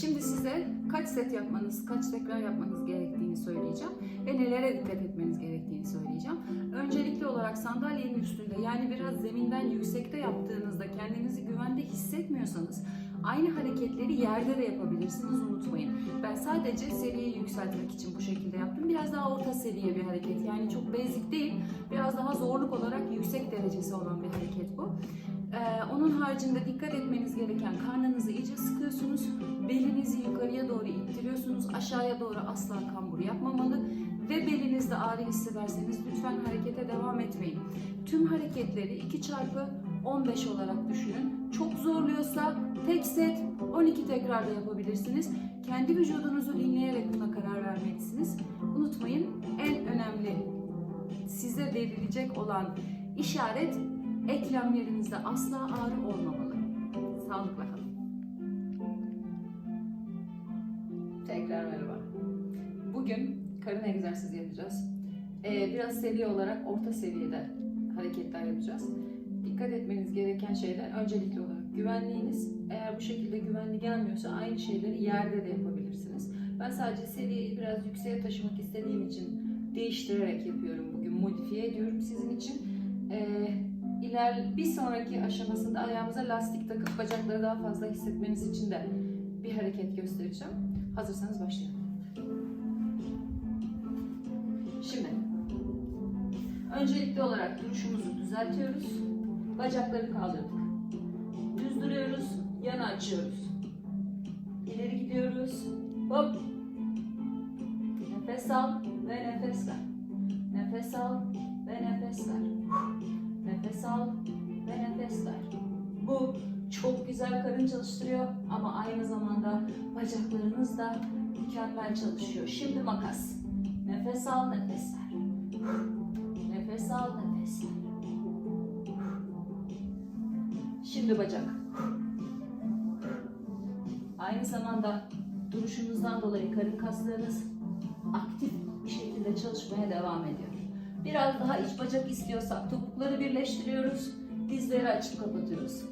Şimdi size kaç set yapmanız, kaç tekrar yapmanız gerektiğini söyleyeceğim ve nelere dikkat etmeniz gerektiğini söyleyeceğim. Öncelikli olarak sandalyenin üstünde yani biraz zeminden yüksekte yaptığınızda kendinizi güvende hissetmiyorsanız aynı hareketleri yerde de yapabilirsiniz unutmayın. Ben sadece seviyeyi yükseltmek için bu şekilde yaptım. Biraz daha orta seviye bir hareket yani çok basic değil biraz daha zorluk olarak yüksek derecesi olan bir hareket bu. Ee, onun haricinde dikkat etmeniz gereken karnınızı iyice sıkıyorsunuz. Aşağıya doğru asla kambur yapmamalı. Ve belinizde ağrı hissederseniz lütfen harekete devam etmeyin. Tüm hareketleri 2 çarpı 15 olarak düşünün. Çok zorluyorsa tek set 12 tekrar da yapabilirsiniz. Kendi vücudunuzu dinleyerek buna karar vermelisiniz. Unutmayın en önemli size verilecek olan işaret eklemlerinizde asla ağrı olmamalı. Sağlıkla kalın. Bugün karın egzersizi yapacağız. Ee, biraz seviye olarak orta seviyede hareketler yapacağız. Dikkat etmeniz gereken şeyler öncelikli olarak güvenliğiniz. Eğer bu şekilde güvenli gelmiyorsa aynı şeyleri yerde de yapabilirsiniz. Ben sadece seviyeyi biraz yükseğe taşımak istediğim için değiştirerek yapıyorum bugün, modifiye ediyorum sizin için. Ee, iler bir sonraki aşamasında ayağımıza lastik takıp bacakları daha fazla hissetmeniz için de bir hareket göstereceğim. Hazırsanız başlayalım. Öncelikli olarak duruşumuzu düzeltiyoruz. Bacakları kaldırdık. Düz duruyoruz, yana açıyoruz. İleri gidiyoruz. Hop. Nefes al ve nefes ver. Nefes al ve nefes ver. Nefes al ve nefes ver. Bu çok güzel karın çalıştırıyor ama aynı zamanda bacaklarınız da mükemmel çalışıyor. Şimdi makas. Nefes al, nefes ver. Nefes nefes. Şimdi bacak. Aynı zamanda duruşunuzdan dolayı karın kaslarınız aktif bir şekilde çalışmaya devam ediyor. Biraz daha iç bacak istiyorsak topukları birleştiriyoruz. Dizleri açıp kapatıyoruz.